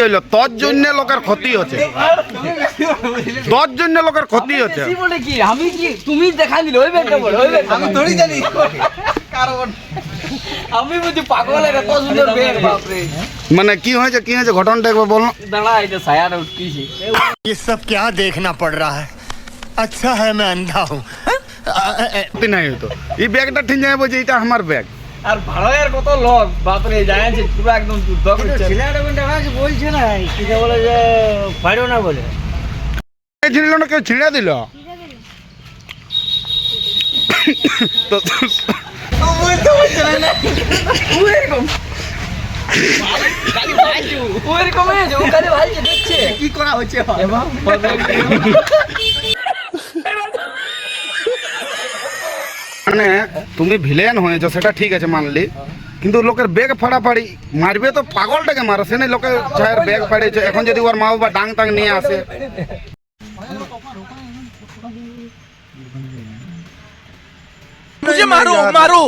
হইলো তোর জন্য লোকের ক্ষতি হচ্ছে তোর জন্য লোকের ক্ষতি হচ্ছে বেশি বলে কি আমি কি তুমি দেখাই দিলে ওই ব্যাগটা বলে ওই ব্যাগটা আমি ধরি জানি কারণ আমি বুঝি পাগল এত সুন্দর ব্যাগ বাপরে মানে কি হয়েছে কি হয়েছে ঘটনাটা একবার বল দাঁড়া এটা সায়াটা উঠতেছি ये सब क्या देखना पड़ रहा है अच्छा है मैं अंधा हूँ নাই হতো এই ব্যাগটা ঠিক যায় বলছে এটা আমার ব্যাগ আর ভাড়ার কত লোক বাপরে জানাচ্ছে পুরো একদম যুদ্ধ করছে। বলছে না কি বলে যে পারো না বলে। ছিঁড়ল না কেউ ছিঁড়ে দিল? তো ওইরকম ওইরকম কি করা হচ্ছে? মানে তুমি ভিলেন হয়েছো সেটা ঠিক আছে মানলি কিন্তু লোকের ব্যাগ ফাড়াফাড়ি মারবে তো পাগলটাকে মারো সে নাই লোকের চায়ের ব্যাগ ফাড়িয়েছে এখন যদি ওর মা বাবা ডাং টাং নিয়ে আসে मुझे मारो मारो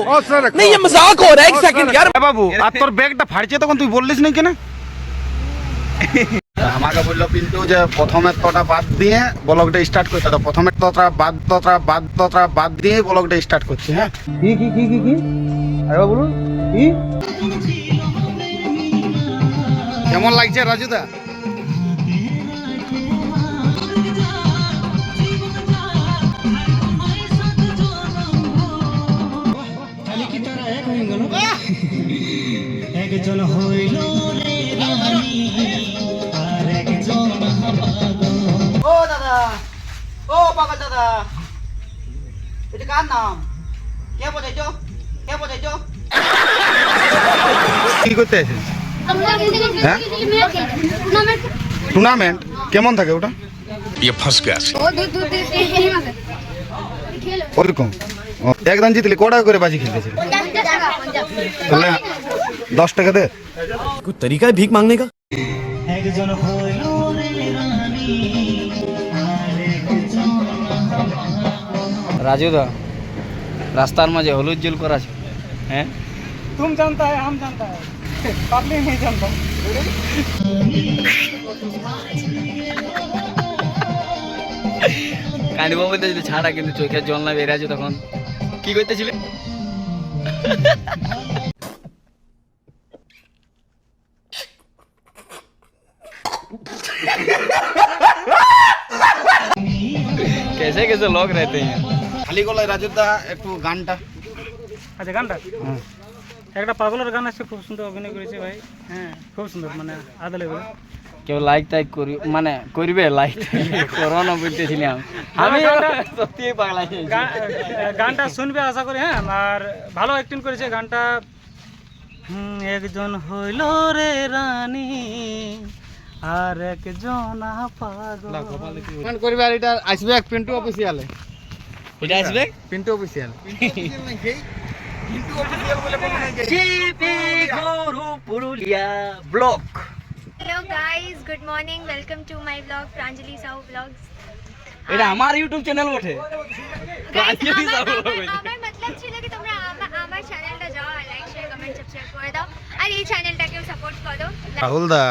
नहीं ये मजाक हो रहा है एक सेकंड यार এ বাবু আর তোর ব্যাগটা ফাড়ছে তখন তুই বললিস না কেন আমাকে বলল পিন্টু যে প্রথমের তটা বাদ দিয়ে ব্লগটা স্টার্ট করতে তো প্রথমের তটা বাদ তটা বাদ তটা বাদ দিয়ে ব্লগটা স্টার্ট করছি হ্যাঁ? কি কি কি কি কি? আরে বলুন কি? কেমন লাগছে রাজুদা? একজন হইল রে দাদা ও পাগল দাদা এটা কার নাম কে বোঝাইছো কে বোঝাইছো কি করতে এসেছিস হ্যাঁ? টুর্নামেন্ট কেমন থাকে ওটা? ইয়ে ফার্স্ট ক্লাস ওরকম? একদম জিতলে ক টাকা করে বাজি খেলতেছিল? তাহলে দশ টাকা দে। তরিকায় ভিক মাংনে কা একজন হলো রাজুদা রাস্তার মাঝে হলুদ জল করা আছে হ্যাঁ तुम जानता है हम जानता है पब्लिक नहीं जानता কানিব বলতেছিল ছাড়া কিন্তু চোখে জল না বেরিয়ে আছে তখন কি করতেছিলে कैसे कैसे लोग रहते हैं খালি গলায় রাজুদা একটু গানটা। আচ্ছা গানটা? একটা পাগলের গান আছে খুব সুন্দর অভিনয় করেছে ভাই। হ্যাঁ খুব সুন্দর মানে আদা লেভেল কেউ লাইক টাইক করি মানে করবে লাইক করো না বলতেছিলাম। আমি সত্যি পাগলা গানটা শুনবে আশা করি হ্যাঁ আর ভালো অ্যাক্টিং করেছে গানটা। একজন হইল রে রানী আর একজন পাগল। করবে আর এটা আসবে এক পিন্টু অফিসিয়ালে এটা আসবে Pintu official Purulia vlog hello guys good morning welcome to my vlog Pranjali Sau vlogs এটা আমার ইউটিউব চ্যানেল বটে প্রাঞ্জলি সাউ vlog বলছে। আমার মতলব ছিল কি তোমরা আমা- আমার চ্যানেলটা যাও লাইক শেয়ার কমেন্ট সাবস্ক্রাইব করে দাও আর এই চ্যানেলটাকেও সাপোর্ট করো রাহুল দা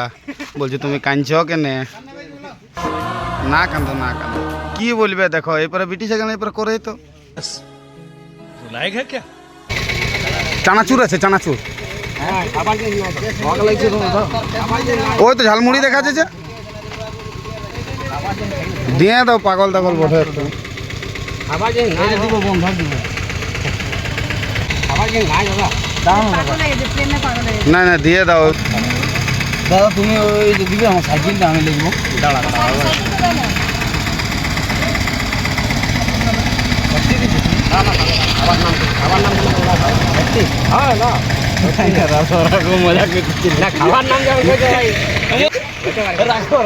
বলছে তুমি কাঁদছ কেনে না কান্দ না কান্দ কি বলবে? দেখো এরপরে ব্রিটিশ এখানে এরপরে করে তো। চানাচুর আছে চানাচুর। ওই তো ঝালমুড়ি দেখা যাচ্ছে। দিয়ে দাও পাগল দাগল বটে একটু না না দিয়ে দাও। দাদা তুমি ওই দিবে আমার সাইকেলটা আমি লিখব। দাঁড়া। খাবার নাম রাখো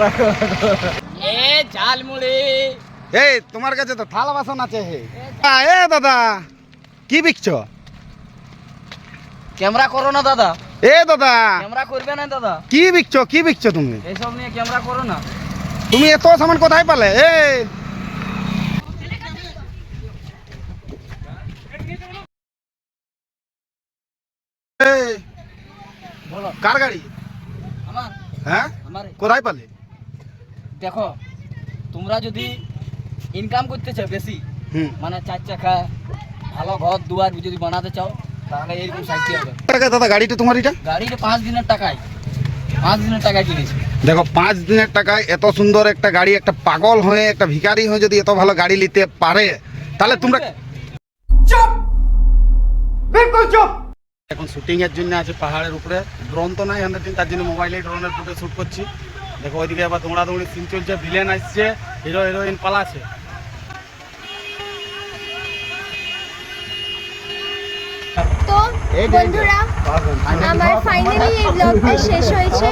এ ঝালমুড়ি এই তোমার কাছে তো থালা বাসন আছে এ দাদা কি বিকছ ক্যামেরা করো না দাদা এ দাদা ক্যামেরা করবে না দাদা কি বিকছ কি বিকছ তুমি এইসব নিয়ে ক্যামেরা করো না তুমি এত সামান কোথায় পালে এই, কার গাড়ি? আমার? হ্যাঁ? আমার। কোথায় পালে? দেখো তোমরা যদি ইনকাম করতে চাও বেশি মানে চার চাকা ভালো ঘর দুয়ার যদি বানাতে চাও তাহলে এইরকম সাইকেল হবে। টাকা দাদা গাড়িটা তোমার এটা? গাড়িটা পাঁচ দিনের টাকায়। পাঁচ দিনের টাকায় কিনেছি। দেখো পাঁচ দিনের টাকায় এত সুন্দর একটা গাড়ি একটা পাগল হয়ে একটা ভিখারি হয়ে যদি এত ভালো গাড়ি নিতে পারে তাহলে তোমরা এখন শুটিং এর জন্য আছে পাহাড়ের উপরে। ড্রোন তো নাই হান্ড্রেড তার জন্য মোবাইলে ড্রোনের ফুটে শুট করছি। দেখো ওইদিকে আবার দৌড়াদৌড়ি সিন চলছে ভিলেন আসছে হিরো হিরোইন পালাছে তো বন্ধুরা আমার ফাইনালি এই ব্লগটা শেষ হয়েছে।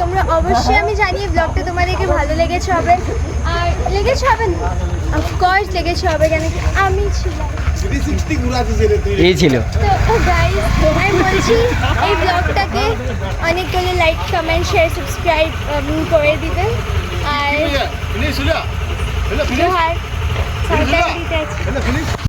তোমরা অবশ্যই আমি জানি এই ব্লগটা তোমাদেরকে ভালো লেগেছে হবে। আর লেগেছে হবে অফকোর্স লেগেছে হবে কেন? কি আমি ছিলাম। এই ছিল। তো গাইস আমি বলছি এই ব্লগটাকে অনেকগুলো লাইক কমেন্ট শেয়ার সাবস্ক্রাইব করে দিবেন। আর জোহার সাঁওতাল দিতে আছে।